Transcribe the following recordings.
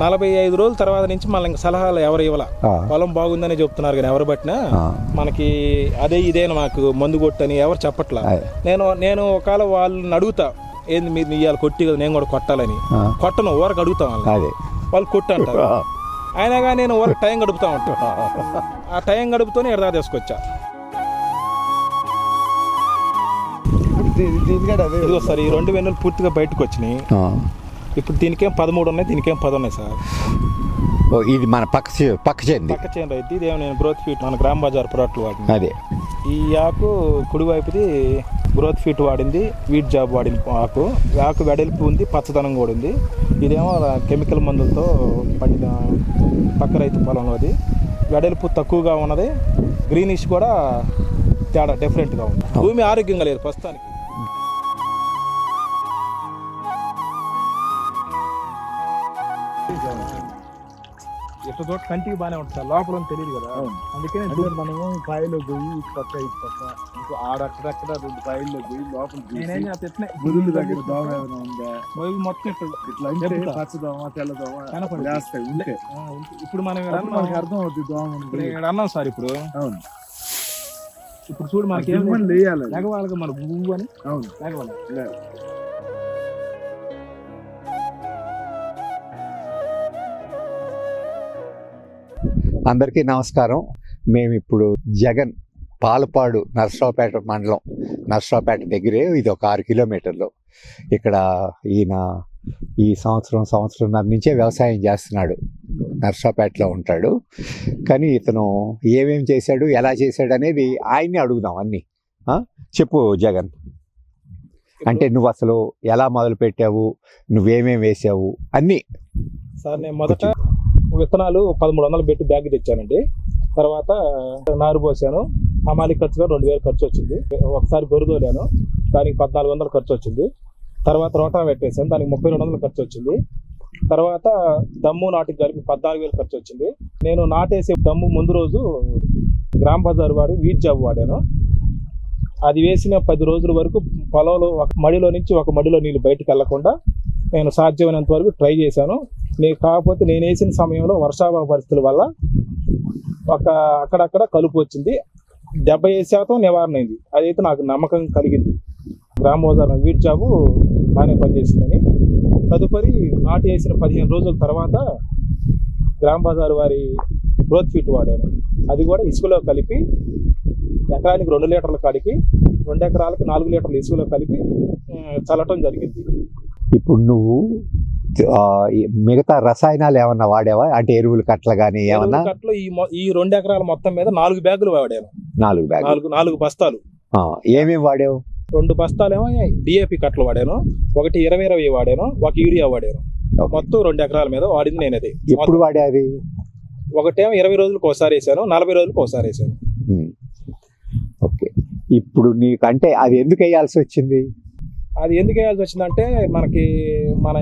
నలభై ఐదు రోజుల తర్వాత నుంచి మళ్ళీ సలహాలు ఎవరు ఇవ్వాల. పొలం బాగుందని చెప్తున్నారు కానీ ఎవరు పట్టినా మనకి అదే ఇదే మాకు మందు కొట్టని ఎవరు చెప్పట్లా. నేను నేను ఒకవేళ వాళ్ళని అడుగుతా ఏంది మీరు ఇవాళ కొట్టి కదా నేను కూడా కొట్టాలని. కొట్టను ఊరకు అడుగుతా వాళ్ళు కొట్టు అంటారు అయినా కానీ నేను ఊరకు టైం గడుపుతా ఉంటాను ఆ. టైం గడుపుతూనే ఎడదా తీసుకొచ్చా. ఇదిగో సార్ ఈ రెండు వెన్నులు పూర్తిగా బయటకు వచ్చినాయి. ఇప్పుడు దీనికేం పదమూడు ఉన్నాయి దీనికేం పది ఉన్నాయి సార్. ఓ, ఇది మన పక్క చే- పక్క చెంది పక్క చేను రైతు ఇదేమో నేను గ్రోత్ ఫీట్ మన గ్రామ బజార్ ప్రోడక్ట్లు వాడింది. అదే. ఈ ఆకు కుడివైపుది గ్రోత్ ఫీట్ వాడింది వీట్ జాబ్ వాడింది ఆకు. ఈ ఆకు వెడల్పు ఉంది పచ్చదనం కూడా ఉంది. ఇదేమో కెమికల్ మందులతో పండిన పక్క రైతు పొలంలో అది. వెడల్పు తక్కువగా ఉన్నది. గ్రీనిష్ కూడా తేడా డిఫరెంట్గా ఉంది. భూమి ఆరోగ్యంగా లేదు ప్రస్తుతానికి. ఎట్లా చోట కంటికి బాగానే ఉంటుంది లోపల తెలియదు కదా. అందుకే మనము పాయలో పోయి ఇటు పక్క ఇటు పక్క. ఇంకో ఆడ అక్కడక్కడ రెండు పాయల్లో పోయి లోపల నేనేం ఎట్లనే గురువుల దగ్గర దోమ ఏమైనా ఉందా? మొయ్యి మొత్తం ఇట్లా ఇట్లా. పచ్చదోమ తెల్లదోమ. లేస్తాయి ఉంటే. ఇప్పుడు మనం మనకి అర్థం అవుతుంది దోమ ఇప్పుడు ఇక్కడ అన్నాం సార్ ఇప్పుడు? అవును. ఇప్పుడు చూడు మనకి ఏం దిగుమని లేయాలి అది. లేకవాళ్ళకి మన గువ్వు అని అవును. లేకవాలి అందరికీ నమస్కారం. మేము ఇప్పుడు జగన్ పాలపాడు నర్సరావుపేట మండలం నర్సరావుపేట దగ్గరే ఇది ఒక ఆరు కిలోమీటర్లు. ఇక్కడ ఈయన ఈ సంవత్సరం సంవత్సరంన్నర నుంచే వ్యవసాయం చేస్తున్నాడు. నర్సరావుపేటలో ఉంటాడు. కానీ ఇతను ఏమేం చేశాడు ఎలా చేశాడు అనేది ఆయన్ని అడుగుదాం అన్నీ? చెప్పు జగన్. అంటే నువ్వు అసలు ఎలా మొదలు పెట్టావు నువ్వేమేం వేసావు? అన్నీ. సార్ నేను మొదట విత్తనాలు పదమూడు వందలు పెట్టి బ్యాగ్ తెచ్చానండి. తర్వాత నారు పోసాను. హమాలి ఖర్చుగా రెండు వేలు ఖర్చు వచ్చింది. ఒకసారి గొరుదోలాను దానికి పద్నాలుగు వందలు ఖర్చు వచ్చింది. తర్వాత రోటా పెట్టేశాను. దానికి ముప్పై రెండు వందలు ఖర్చు వచ్చింది. తర్వాత దమ్ము నాటికి కలిపి పద్నాలుగు వేలు ఖర్చు వచ్చింది. నేను నాటేసే దమ్ము ముందు రోజు గ్రామ బజార్ వాడు వీట్ జాబ్ వాడాను. అది వేసిన పది రోజుల వరకు పొలంలో ఒక మడిలో నుంచి ఒక మడిలో నీళ్ళు బయటకు వెళ్ళకుండా నేను సాధ్యమైనంత వరకు ట్రై చేశాను. నేను కాకపోతే నేను వేసిన సమయంలో వర్షాభావ పరిస్థితుల వల్ల ఒక అక్కడక్కడ కలుపు వచ్చింది. డెబ్బై ఐదు శాతం నివారణ అయింది. అదైతే నాకు నమ్మకం కలిగింది. గ్రామ వీట్ జాబు బాగానే పనిచేసిందని తదుపరి నాటు వేసిన పదిహేను రోజుల తర్వాత గ్రామ బజార్ వారి గ్రోత్ ఫిట్ వాడాను. అది కూడా ఇసుకలో కలిపి ఎకరానికి రెండు లీటర్ల కాడికి రెండు ఎకరాలకి నాలుగు లీటర్ల ఇసుకలో కలిపి చల్లటం జరిగింది. ఇప్పుడు నువ్వు మిగతా రసాయనాలు ఏమన్నా వాడావా? అంటే ఎరువులు కట్టలు కానీ ఏమన్నా? కట్టలు ఈ రెండు ఎకరాల మొత్తం మీద నాలుగు బ్యాగులు వాడాను. నాలుగు బ్యాగ్ నాలుగు నాలుగు బస్తాలు. ఏమేమి వాడావు? రెండు బస్తాలేమో డిఏపి కట్టలు వాడాను. ఒకటి ఇరవై ఇరవై వాడాను. ఒక యూరియా వాడాను. మొత్తం రెండు ఎకరాల మీద వాడింది నేను అది ఎప్పుడు వాడేది ఒకటేమో ఇరవై రోజులకు ఒకసారి వేసాను. నలభై రోజులకు ఒకసారి వేసాను. ఓకే. ఇప్పుడు నీకు అంటే అది ఎందుకు వేయాల్సి వచ్చింది? అది ఎందుకు వేయాల్సి వచ్చిందంటే మనకి మన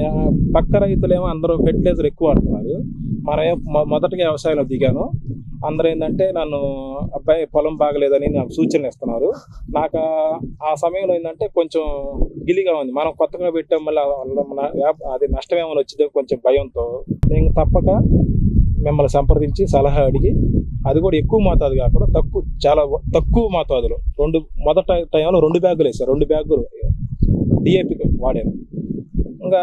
పక్క రైతులేమో అందరూ ఫెర్టిలైజర్ ఎక్కువ వాడుతున్నారు. మన మొదటగా వ్యవసాయంలో దిగాను. అందరూ ఏంటంటే నన్ను అబ్బాయి పొలం బాగలేదని నాకు సూచనలు ఇస్తున్నారు నాకు ఆ- సమయంలో ఏంటంటే కొంచెం గిలిగా ఉంది. మనం కొత్తగా పెట్టాం మళ్ళీ మన అది నష్టం ఏమైనా వచ్చిందో కొంచెం భయంతో నేను తప్పక మిమ్మల్ని సంప్రదించి సలహా అడిగి అది కూడా ఎక్కువ మోతాదు కాకుండా తక్కువ చాలా తక్కువ మోతాదులో రెండు మొదట టైంలో రెండు బ్యాగులు వేసారు రెండు బ్యాగులు డిఏపి వాడాను ఇంకా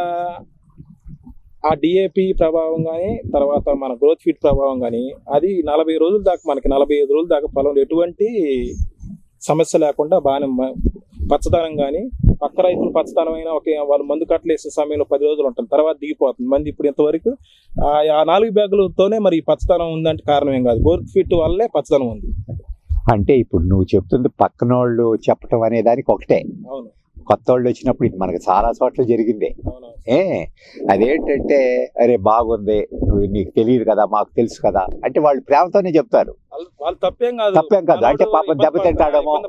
ఆ డిఏపి ప్రభావం కానీ తర్వాత మన గ్రోత్ ఫీట్ ప్రభావం కానీ అది నలభై రోజుల దాకా మనకి నలభై ఐదు రోజుల దాకా పొలంలో ఎటువంటి సమస్య లేకుండా బాగానే పచ్చదనం కానీ పక్క రైతులు పచ్చదనం అయినా ఒకే వాళ్ళు మందు కట్టలు వేసే సమయంలో పది రోజులు ఉంటుంది. తర్వాత దిగిపోతుంది మంది ఇప్పుడు ఇంతవరకు ఆ ఆ నాలుగు బ్యాగులతోనే మరి ఈ పచ్చదనం ఉందంటే కారణం ఏం కాదు. గ్రోత్ ఫిట్ వల్లే పచ్చదనం ఉంది. అంటే ఇప్పుడు నువ్వు చెప్తుంది పక్కన వాళ్ళు చెప్పటం అనే దానికి ఒకటే. అవును. కొత్త వాళ్ళు వచ్చినప్పుడు ఇది మనకి చాలా చోట్ల జరిగిందే. ఏ? అదేంటంటే అరే బాగుంది. నీకు తెలియదు కదా మాకు తెలుసు కదా అంటే వాళ్ళు ప్రేమతోనే చెప్తారు. తప్పేం కాదు. తప్పేం కాదు. అంటే పాపం దెబ్బతింటాడేమో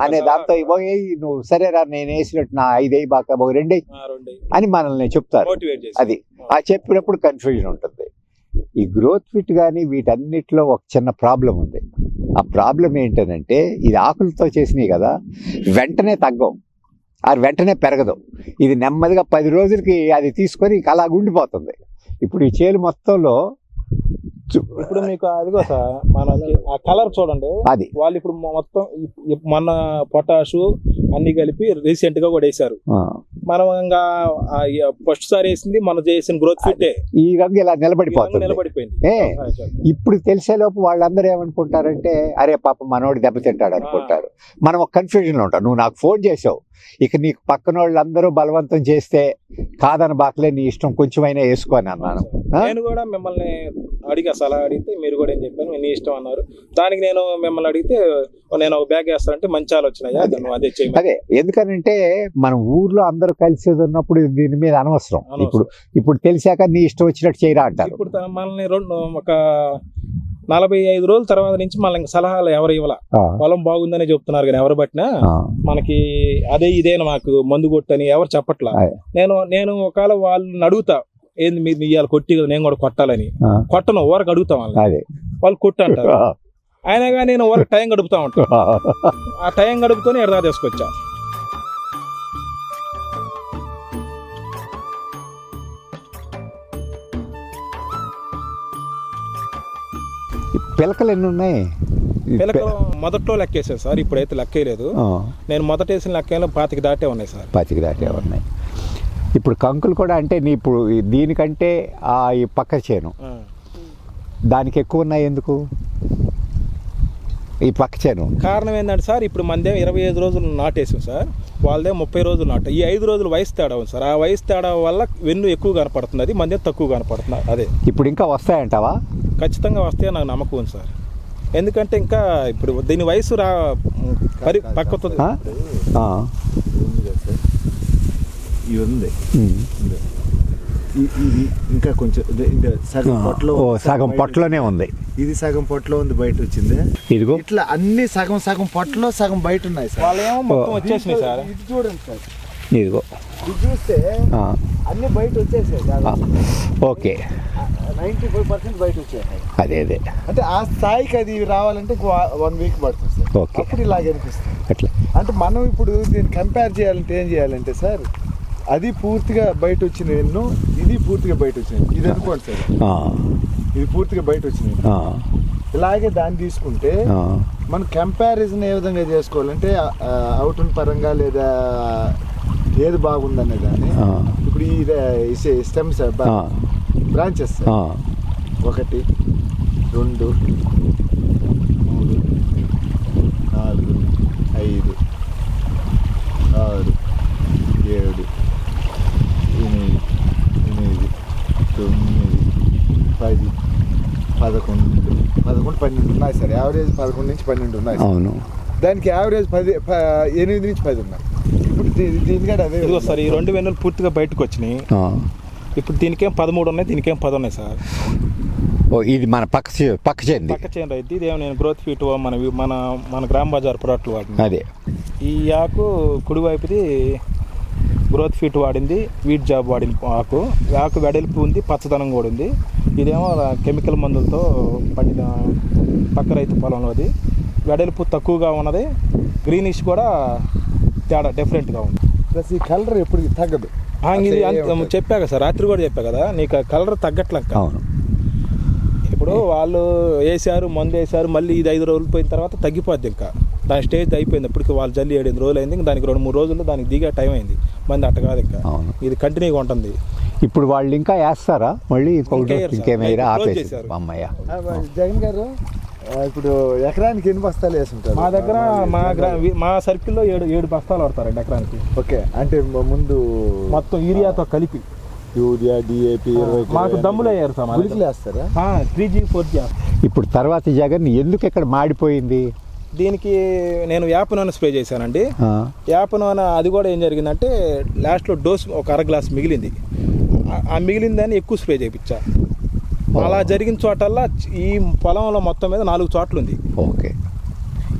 అనే దాంతో నువ్వు సరేరా నేను వేసినట్టు నా ఐదేయి బాక రెండే అని మనల్ని చెప్తారు. అది. ఆ చెప్పినప్పుడు కన్ఫ్యూజన్ ఉంటుంది. ఈ గ్రోత్ ఫిట్ కానీ వీటన్నిటిలో ఒక చిన్న ప్రాబ్లం ఉంది. ఆ ప్రాబ్లం ఏంటంటే ఇది ఆకులతో చేసినాయి కదా వెంటనే తగ్గవు. అది వెంటనే పెరగదు. ఇది నెమ్మదిగా పది రోజులకి అది తీసుకొని అలా ఉండిపోతుంది. ఇప్పుడు ఈ చేలు మొత్తంలో ఇప్పుడు మీకు అదిగో సార్ మనకి ఆ కలర్ చూడండి. అది. వాళ్ళు ఇప్పుడు మొత్తం మొన్న పొటాషు అన్ని కలిపి రీసెంట్గా కూడా వేశారు. ఆ, మనం ఇంకా ఫస్ట్ సారి వేసింది మనం చేసిన గ్రోత్ ఫిట్ ఈ రంగు ఇలా నిలబడిపోతుంది. నిలబడిపోయింది. ఇప్పుడు తెలిసేలోపు వాళ్ళందరూ ఏమనుకుంటారంటే అరే పాప మనోడు దెబ్బతింటాడు అనుకుంటారు. మనం ఒక కన్ఫ్యూజన్లో ఉంటాం. నువ్వు నాకు ఫోన్ చేసావు. ఇక నీకు పక్కన వాళ్ళందరూ బలవంతం చేస్తే కాదని బాకలే నీ ఇష్టం. కొంచెమైనా వేసుకొని అన్నాను? నేను కూడా మిమ్మల్ని అడిగా సలహా అడిగితే మీరు కూడా ఏం చెప్పాను నీ ఇష్టం అన్నారు. దానికి నేను మిమ్మల్ని అడిగితే నేను ఒక బ్యాగ్ వేస్తానంటే మంచి ఆలోచన. అదే. అదే ఎందుకనంటే మనం ఊర్లో అందరూ కలిసేది ఉన్నప్పుడు దీని మీద అనవసరం. ఇప్పుడు ఇప్పుడు తెలిసాక నీ ఇష్టం వచ్చినట్టు చేయరా అంటారు. ఇప్పుడు మనల్ని రెండు ఒక నలభై ఐదు రోజుల తర్వాత నుంచి మళ్ళీ సలహాలు ఎవరు ఇవ్వాల. పొలం బాగుందని చెప్తున్నారు కానీ ఎవరు పట్టినా ఆ, మనకి అదే ఇదే మాకు మందు కొట్టని ఎవరు చెప్పట్లా. నేను నేను ఒకవేళ వాళ్ళని అడుగుతా ఏంది మీరు ఇవాళ కొట్టి కదా నేను కూడా కొట్టాలని. కొట్టను ఊరకు అడుగుతా వాళ్ళని. వాళ్ళు కొట్టు అంటారు అయినా కానీ నేను ఊరకు టైం గడుపుతా ఉంటాను. ఆ. టైం గడుపుతూనే ఎడదా తీసుకొచ్చా. పిలకలు ఎన్ని ఉన్నాయి? ఈ పిల్లకలు మొదట్లో లెక్కేసాను సార్ ఇప్పుడైతే లెక్కేయలేదు. నేను మొదట వేసిన లెక్కలో పాతికి దాటే ఉన్నాయి సార్. పాతిక దాటే ఉన్నాయి. ఇప్పుడు కంకులు కూడా అంటే నీ ఇప్పుడు దీనికంటే ఆ ఈ పక్క చేను. దానికి ఎక్కువ ఉన్నాయి ఎందుకు? ఈ పక్క చేను. కారణం ఏంటంటే సార్ ఇప్పుడు మనదేమో ఇరవై ఐదు రోజులు నాటేసాం సార్ వాళ్ళదే ముప్పై రోజులు నాట. ఈ ఐదు రోజులు వయసు తేడా ఉంది సార్. ఆ వయసు తేడా వల్ల వెన్ను ఎక్కువ కనపడుతుంది మనదే తక్కువ కనపడుతుంది అదే. ఇప్పుడు ఇంకా వస్తాయంటావా? ఖచ్చితంగా వస్తే నాకు నమ్మకం ఉంది సార్. ఎందుకంటే ఇంకా ఇప్పుడు దీని వయసు రా పరి పక్కతుంది ఆ? ఆ. ఉంది కదా సార్. ఇది ఉంది. ఇది ఇంకా కొంచెం సగం పొట్టలో సగం బయట పొట్టలోనే ఉంది. ఇది సగం పొట్టలో ఉంది బయట వచ్చింది. ఇదిగో. ఇట్లా అన్ని సగం సగం పొట్టలో సగం బయట ఉన్నాయి సార్. వాళ్ళు ఏమో మొత్తం వచ్చేసినాయి సార్. ఇది చూడండి సార్. ఇదిగో ఇది చూస్తే. అన్ని బయట వచ్చేసాయి. ఓకే నైంటీ ఫైవ్ పర్సెంట్ బయట వచ్చేసాయి అదే అదే అంటే ఆ స్థాయికి అది రావాలంటే వన్ వీక్ పడుతుంది సార్ ఓకే. అప్పుడు ఇలాగ అనిపిస్తుంది అట్లా అంటే మనం ఇప్పుడు దీన్ని కంపేర్ చేయాలంటే ఏం చేయాలంటే సార్ అది పూర్తిగా బయట వచ్చిన ఎన్ను ఇది పూర్తిగా బయట ఎన్ను. ఇది అనుకోండి సార్. ఇది పూర్తిగా బయట. ఆ. ఇలాగే దాన్ని తీసుకుంటే. మనం కంపారిజన్ ఏ విధంగా చేసుకోవాలంటే అవుట్ పరంగా లేదా ఏది బాగుందనే దాన్ని. ఇప్పుడు ఈ స్టెమ్స్. బ్రాంచెస్. ఒకటి రెండు మూడు నాలుగు ఐదు ఆరు ఏడు ఎనిమిది ఎనిమిది తొమ్మిది పది పదకొండు పదకొండు పన్నెండు ఉన్నాయి సార్ యావరేజ్ పదకొండు నుంచి పన్నెండు ఉన్నాయి. అవును దానికి యావరేజ్ పది ఎనిమిది నుంచి పది ఉన్నాయి ఇదిగో సార్ ఈ రెండు వెన్నులు పూర్తిగా బయటకు వచ్చినాయి. ఆ. ఇప్పుడు దీనికేం పదమూడు ఉన్నాయి దీనికేం పది ఉన్నాయి సార్. ఓ ఇది మన పక్క చే- పక్క చెంది పక్క చేయను రైతు ఇదేమో నేను గ్రోత్ ఫీట్ మన మన మన గ్రామ బజార్ ప్రోడక్ట్లు వాడిని అదే. ఈ ఆకు కుడివైపుది గ్రోత్ ఫీట్ వాడింది వీట్ జాబ్ వాడిన ఆకు. ఈ ఆకు వెడల్పు ఉంది పచ్చదనం కూడా ఉంది. ఇదేమో కెమికల్ మందులతో పండిన పక్క రైతు పొలంలోది వెడల్పు తక్కువగా ఉన్నది. గ్రీనిష్ కూడా తేడా డిఫరెంట్గా ఉంది. ప్లస్ ఈ కలర్ ఎప్పుడు తగ్గదు. ఇది. చెప్పా కదా సార్ రాత్రి కూడా చెప్పా కదా నీకు కలర్ తగ్గట్లక్క అవును. ఇప్పుడు వాళ్ళు వేసారు మందు వేసారు మళ్ళీ ఇది ఐదు రోజులు పోయిన తర్వాత తగ్గిపోద్ది ఇంకా. దాని స్టేజ్ అయిపోయింది ఇప్పటికి వాళ్ళు జల్లి ఏడు రోజులు అయింది ఇంకా దానికి రెండు మూడు రోజుల్లో దానికి దిగే టైం అయింది. మంది అట్ట కాదు ఇంకా. అవును. ఇది కంటిన్యూగా ఉంటుంది. ఇప్పుడు వాళ్ళు ఇంకా వేస్తారా? మళ్ళీ. ఇంకేమైనా. అమ్మయ్య. జగన్ గారు ఇప్పుడు ఎకరానికి ఎన్ని బస్తాలు వేసుంటారు మా దగ్గర మా గ్రా మా సర్కిల్లో ఏడు ఏడు బస్తాలు పడతారండి ఎకరానికి. ఓకే అంటే ముందు మొత్తం యూరియాతో కలిపి. యూరియా డిఏపి మాకు దమ్ములు అయ్యారు సార్ గుళికలు వేస్తారా త్రీ జీ ఫోర్ జీ ఇప్పుడు తర్వాత జగన్ ఎందుకు ఇక్కడ మాడిపోయింది? దీనికి నేను యాప నూనె స్ప్రే చేశానండి. ఆ, యాప నూనె అది కూడా ఏం జరిగిందంటే లాస్ట్లో డోస్ ఒక అర గ్లాస్ మిగిలింది. ఆ- ఆ మిగిలిందని ఎక్కువ స్ప్రే చేయించా అలా జరిగిన చోటల్లా ఈ పొలంలో మొత్తం మీద నాలుగు చోట్ల ఉంది ఓకే.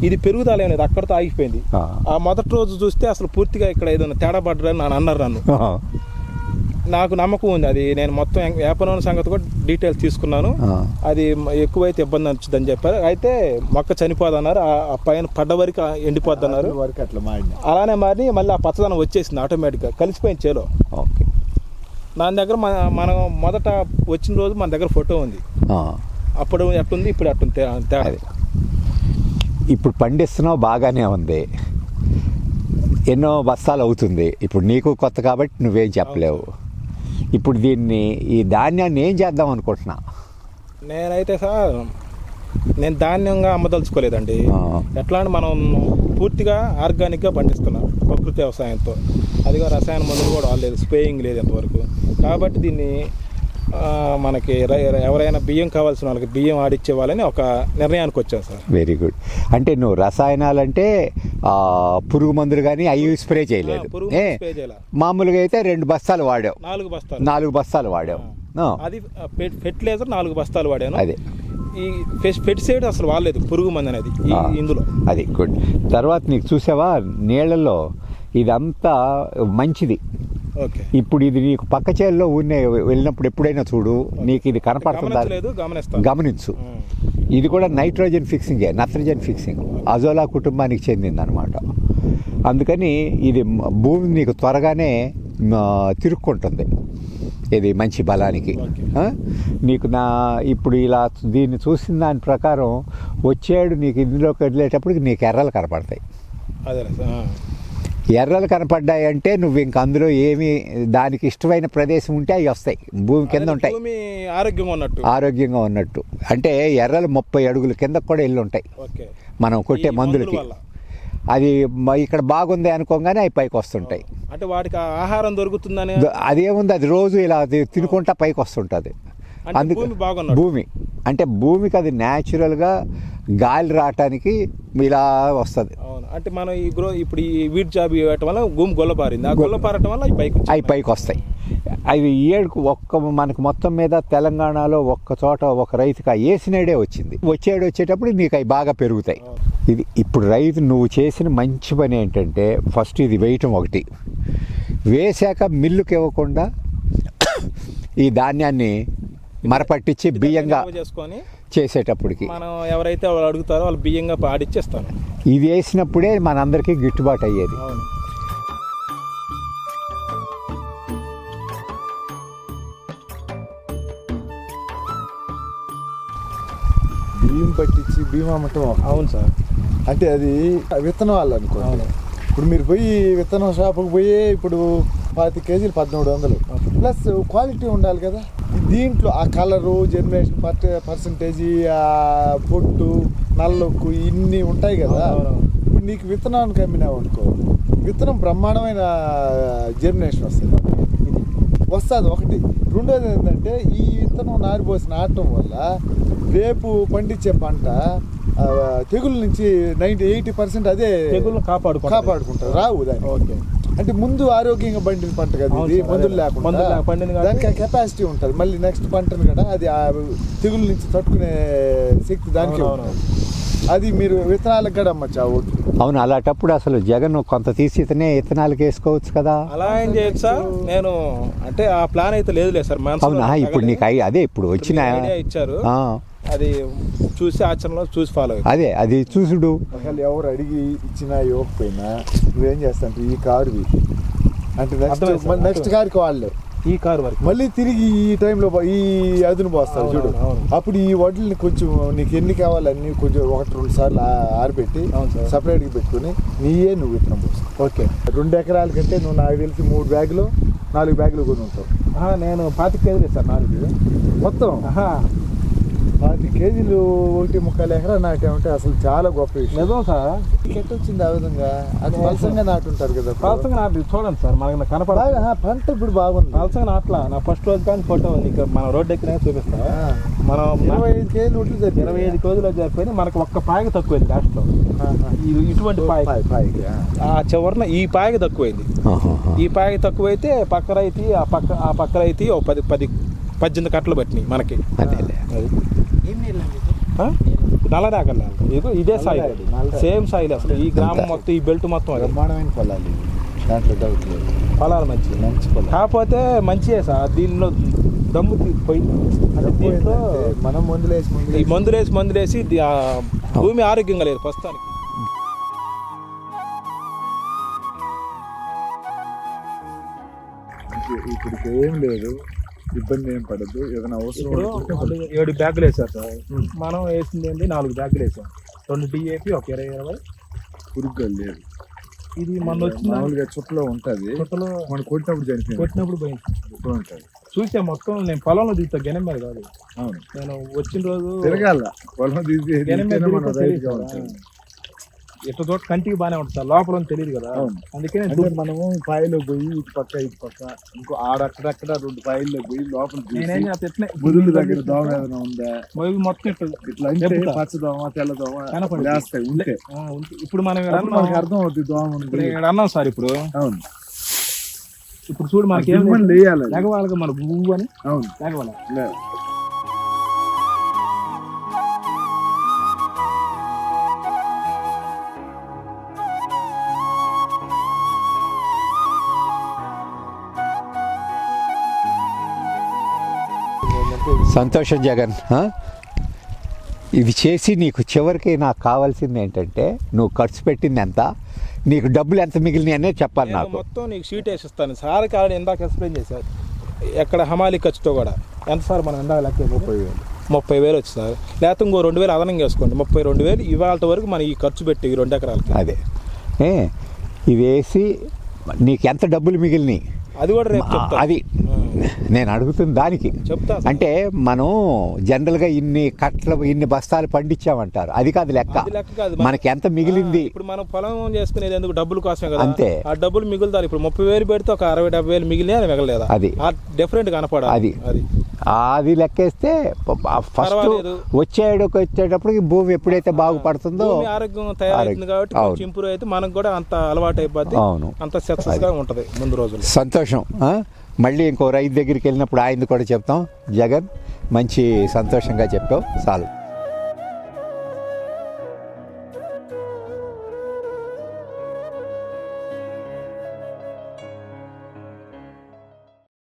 ఇది పెరుగుదల అనేది అక్కడితో ఆగిపోయింది. ఆ. మొదటి రోజు చూస్తే అసలు పూర్తిగా ఇక్కడ ఏదైనా తేడా పడ్డరని నన్ను అన్నారు నన్ను. నాకు నమ్మకం ఉంది. అది నేను మొత్తం వేప నూనె సంగతి కూడా డీటెయిల్స్ తీసుకున్నాను. అది ఎక్కువైతే ఇబ్బంది వచ్చిందని చెప్పారు. అయితే మొక్క చనిపోదన్నారు. ఆ- ఆ పైన పడ్డ వరకు ఎండిపోద్ది అన్నారు వరకు అట్లా మాడిన అలానే మరి మళ్ళీ ఆ పచ్చదనం వచ్చేసింది ఆటోమేటిక్గా. కలిసిపోయింది చేలో. ఓకే. నా దగ్గర మన మనం మొదట వచ్చిన రోజు మన దగ్గర ఫోటో ఉంది. అప్పుడు ఎట్టుంది ఇప్పుడు ఎట్టుంది తే- తేడా. ఇప్పుడు పండిస్తున్నావు బాగానే ఉంది. ఎన్నో బస్తాలు అవుతుంది. ఇప్పుడు నీకు కొత్త కాబట్టి నువ్వేం చెప్పలేవు. ఇప్పుడు దీన్ని ఈ ధాన్యాన్ని ఏం చేద్దాం అనుకుంటున్నా? నేనైతే సార్ నేను ధాన్యంగా అమ్మదలుచుకోలేదండి. ఎట్లా అంటే మనం పూర్తిగా ఆర్గానిక్గా పండిస్తున్నాం ప్రకృతి వ్యవసాయంతో. అదిగా రసాయన మందులు కూడా వాడలేదు స్ప్రేయింగ్ లేదు ఇంతవరకు. కాబట్టి దీన్ని మనకి ఎవరైనా బియ్యం కావాల్సిన వాళ్ళకి బియ్యం ఆడిచ్చే వాళ్ళని ఒక నిర్ణయానికి వచ్చాం సార్. Very good. అంటే నువ్వు రసాయనాలంటే పురుగు మందులు కానీ అవి స్ప్రే చేయలేదు. మామూలుగా అయితే రెండు బస్తాలు వాడావు. నాలుగు బస్తాలు. నాలుగు బస్తాలు వాడావు. అది ఫెర్టిలైజర్ నాలుగు బస్తాలు వాడాను. అదే. ఈ పెస్టిసైడ్ అసలు వాడలేదు పురుగు మందు అనేది. ఇందులో. అది గుడ్. తర్వాత నీకు చూసావా నీళ్ళల్లో ఇదంతా మంచిది. ఇప్పుడు ఇది నీకు పక్క చేల్లో ఊరినే వెళ్ళినప్పుడు ఎప్పుడైనా చూడు నీకు ఇది కనపడుతుందా? గమనించు. ఇది కూడా నైట్రోజన్ ఫిక్సింగే నత్రజన్ ఫిక్సింగ్. అజోలా కుటుంబానికి చెందిందనమాట అందుకని ఇది భూమి నీకు త్వరగానే తిరుక్కుంటుంది. ఇది మంచి బలానికి? నీకు నా ఇప్పుడు ఇలా దీన్ని చూసిన దాని ప్రకారం వచ్చేడు నీకు ఇందులోకి వెళ్ళేటప్పటికి నీకు ఎర్రలు కనపడతాయి. ఎర్రలు కనపడ్డాయి అంటే నువ్వు ఇంక అందులో ఏమి దానికి ఇష్టమైన ప్రదేశం ఉంటే అవి వస్తాయి. భూమి కింద ఉంటాయి. ఆరోగ్యంగా ఉన్నట్టు. ఆరోగ్యంగా ఉన్నట్టు. అంటే ఎర్రలు ముప్పై అడుగుల కింద కూడా వెళ్ళి ఉంటాయి. మనం కొట్టే మందులకి. అది ఇక్కడ బాగుంది అనుకోగానే అవి పైకి వస్తుంటాయి. అంటే వాటికి ఆహారం దొరుకుతుందని అదేముంది? అది రోజు ఇలా తినుకుంటా పైకి వస్తుంటుంది. అంటే భూమి అంటే భూమికి అది న్యాచురల్గా గాలి రావటానికి ఇలా వస్తుంది. అంటే మనం ఈ గ్రో ఇప్పుడు ఈ వీట్ జాబ్ ఇవ్వటం వల్ల భూమి గొల్లపారింది ఆ గొల్లపారటం వల్ల ఈ పైకి అవి పైకి వస్తాయి అవి ఏడుకు ఒక్క మనకు మొత్తం మీద తెలంగాణలో ఒక్క చోట ఒక రైతుకి ఆ వేసినాడే వచ్చింది. వచ్చేడు వచ్చేటప్పుడు నీకు అవి బాగా పెరుగుతాయి. ఇది ఇప్పుడు రైతు నువ్వు చేసిన మంచి పని ఏంటంటే ఫస్ట్ ఇది వేయటం ఒకటి. వేసాక మిల్లుకి ఇవ్వకుండా ఈ ధాన్యాన్ని మరపట్టించి బియ్యంగా చేసుకొని చేసేటప్పటికి. మనం ఎవరైతే వాళ్ళు అడుగుతారో వాళ్ళు బియ్యంగా ఆడిచ్చేస్తాను ఇది వేసినప్పుడే మనందరికీ గిట్టుబాటు అయ్యేది. అవును. బియ్యం పట్టించి బియ్యం అమ్మటం అవును సార్. అంటే అది విత్తనం వాళ్ళు అనుకోండి. ఇప్పుడు మీరు పోయి విత్తనం షాపుకి పోయి ఇప్పుడు పాతి కేజీలు పదమూడు వందలు. ప్లస్ క్వాలిటీ ఉండాలి కదా. దీంట్లో ఆ కలరు జనరేషన్ పర్ట పర్సంటేజీ ఆ పొట్టు నల్లొక్కు ఇన్ని ఉంటాయి కదా. ఇప్పుడు నీకు విత్తనానికి అమ్మినావు అనుకో విత్తనం బ్రహ్మాండమైన జర్మినేషన్ వస్తుంది. వస్తుంది ఒకటి. రెండోది ఏంటంటే ఈ విత్తనం నారిపోసి నాటడం వల్ల రేపు పండించే పంట తెగుళ్ళ నుంచి నైంటీ ఎయిటీ పర్సెంట్ అదే తెగుళ్ళు కాపాడుకుంటారు. కాపాడుకుంటారు రావు దాన్ని. ఓకే. అంటే ముందు ఆరోగ్యంగా పండిన పంట కదా ఇది మందులు. లేకుండా. దానికి కెపాసిటీ ఉంటుంది. మళ్ళీ నెక్స్ట్ పంటను కూడా అది ఆ తెగుళ్ళ నుంచి తట్టుకునే శక్తి దానికి అది మీరు విత్తనాలకు కూడా అమ్మచ్చు. ఆ ఓట్లు అవును అలాంటప్పుడు అసలు జగన్ కొంత తీసి ఇతనే ఇత్తనాలకు వేసుకోవచ్చు కదా. అలా ఏం చేయొచ్చు సార్? నేను అంటే ఆ ప్లాన్ అయితే లేదులే సార్. అవునా? ఇప్పుడు నీకు అదే ఇప్పుడు వచ్చిన ఇచ్చారు. ఆ, అది చూసి ఆచరణలో చూసి ఫాలో అదే అది చూసుడు. ఒకవేళ ఎవరు అడిగి ఇచ్చినా ఇవ్వకపోయినా నువ్వేం చేస్తావు ఈ కారు అంటే నెక్స్ట్ అర్థమైంది నెక్స్ట్ కారుకి వాళ్ళు. ఈ కారు వరకు. మళ్ళీ తిరిగి ఈ టైంలో ఈ అదును పోస్తారు అవును, చూడు అవును. అప్పుడు ఈ వడ్లని కొంచెం నీకు ఎన్ని కావాలన్నీ కొంచెం ఒకటి రెండు సార్లు ఆ- ఆరబెట్టి అవును సార్. సపరేట్గా పెట్టుకుని నీయే నువ్వు విత్తనం పోస్తావు. ఓకే. రెండు ఎకరాల కంటే నువ్వు నాకు తెలిసి మూడు బ్యాగులు నాలుగు బ్యాగులు కొని ఉంటావు. నేను పాతిక కేజీలు సార్ నాలుగు. మొత్తం? ఆహా, పాతి కేజీలు ఒకటి ముక్కలు ఎకరా నాటామంటే అసలు చాలా గొప్ప విషయం. నిజం సార్. నీకు ఎట్ట వచ్చింది ఆ విధంగా. అది పలసంగా నాటుంటారు కదా. పలసంగా నాటి చూడండి సార్ మనకి కనపడ పంట ఇప్పుడు బాగుంది. పలసంగా నాట్లా. నా ఫస్ట్ రోజు కానీ ఫోటో ఉంది ఇక్కడ మన రోడ్డు ఎక్కినా చూపిస్తా. మనం ఇరవై ఐదు కేజీలు జరిపాయి. ఇరవై ఐదు కేజీలో జరిపోయి మనకు ఒక్క పాయకి తక్కువైంది లాస్ట్లో. ఇటువంటి పాయ ఆ. ఆ చివరన ఈ పాయకి తక్కువైంది. ఈ పాయకి తక్కువైతే పక్క రైతు ఆ పక్క ఆ పక్క రైతు ఒక పది పది పద్దెనిమిది కట్టలు పట్టినాయి మనకి. అదేలే. అది. ఆ? నల్లరేగల్ ఇదిగో ఇదే? సాయిల్ నల్లరేగడి, నల్లరేగడి. సేమ్ సాయిల్ అసలు. ఈ గ్రామం మొత్తం ఈ బెల్ట్ మొత్తం బ్రహ్మాండమైన పొలాలు. దాంట్లో డౌట్ లేదు. పొలాలు మంచి మంచి పొలం కాకపోతే మంచిదే సార్. దీనిలో దమ్ము పోయి అంటే దీంట్లో మనం మందులేసి ఈ మందులేసి మందులేసి భూమి ఆరోగ్యంగా లేదు ప్రస్తుతానికి. ఇప్పటికి ఏం లేదు. ఇబ్బంది ఏం పడద్దు. ఏదైనా అవసరం ఏడు బ్యాగులు వేసారు సార్. మనం వేసింది ఏంటి నాలుగు బ్యాగులు వేసాం రెండు డిఏపి ఒక ఇరవై ఇరవై. పురుగ్గా లేదు ఇది వచ్చిన మామూలుగా చుట్టలో ఉంటది. కొత్తలో మనం కొట్టినప్పుడు చనిపోయింది. కొట్టినప్పుడు పోయింది. ఉంటది. చూసా మొత్తం నేను పొలంలో దిగుతా గెనం మీద కాదు. అవును. నేను వచ్చిన రోజు తిరగాల. పొలం తీసి మనం. ఎట్ల చోట కంటికి బాగానే ఉంటుంది సార్ లోపల తెలియదు కదా. అందుకే అంటే మనము పాయలో పోయి ఇటు పక్క ఇటు పక్క ఇంకో ఆడక్కడక్కడ రెండు పాయల్లో పోయి లోపల నేనేం చూసి చేస్తా బురులు దగ్గర దోమ ఏదైనా ఉందా మొయ్యి మొత్తం ఇట్లా అంటే. పచ్చ దోమ తెల్ల దోమ. లేస్తాయి ఉంటే. ఇప్పుడు మనం మనకి అర్థం అవుతుంది దోమ ఉంది అన్నాం సార్ ఇప్పుడు అవును ఇప్పుడు చూడు మనకి ఏం దిమ్మని లేయాలి. లేకవాళ్ళకి మన గువ్వు అని అవును లేకవాళ్ళ సంతోషం జగన్? ఇది చేసి నీకు చివరికి నాకు కావాల్సింది ఏంటంటే నువ్వు ఖర్చు పెట్టింది ఎంత? నీకు డబ్బులు ఎంత మిగిలినాయి అనేది చెప్పాలి నాకు. మొత్తం నీకు షీట్ వేసిస్తాను. సార్ కాదు ఇందాక ఎక్స్ప్లెయిన్ చేశారు. ఎక్కడ హమాలి ఖర్చుతో కూడా. ఎంత సార్ మనం ఇందాక లెక్క ముప్పై వేలు. ముప్పై వేలు వచ్చి సార్. లేకపోతే ఇంకో రెండు వేలు అదనంగా వేసుకోండి. ముప్పై రెండు వేలు ఇవాళ వరకు మనం ఈ ఖర్చు పెట్టి ఈ రెండు ఎకరాలకి. అదే. ఏ ఇది వేసి నీకు ఎంత డబ్బులు మిగిలినాయి? అది కూడా అది నేను అడుగుతుంది దానికి. అంటే మనం జనరల్గా ఇన్ని కట్ల ఇన్ని బస్తాలు పండించామంటారు. అది కాదు లెక్క. మనకి ఎంత మిగిలింది? ఇప్పుడు మనం పొలం చేసుకునేది ఎందుకు? డబ్బులు కోసమే కదా. అంతే. ఆ డబ్బులు మిగులుతారు. ఇప్పుడు ముప్పై వేలు పెడితే ఒక అరవై డెబ్బై వేలు మిగిలిన మిగలలేదా? అది. డిఫరెంట్ కనపడాలి. అది. అది. అది లెక్కేస్తే ఫస్ట్. వచ్చేడుకు వచ్చేటప్పటికి భూమి ఎప్పుడైతే బాగుపడుతుందో ఆరోగ్యం తయారైంది. కాబట్టి ఇంప్రూవ్ అయితే మనకు కూడా అంత అలవాటు అయిపోద్ది అవును అంత సక్సెస్గా ఉంటది ముందు రోజుల్లో సంతోషం? మళ్ళీ ఇంకో రైతు దగ్గరికి వెళ్ళినప్పుడు ఆయనది కూడా చెప్తాం జగన్ మంచి సంతోషంగా చెప్పావు చాలు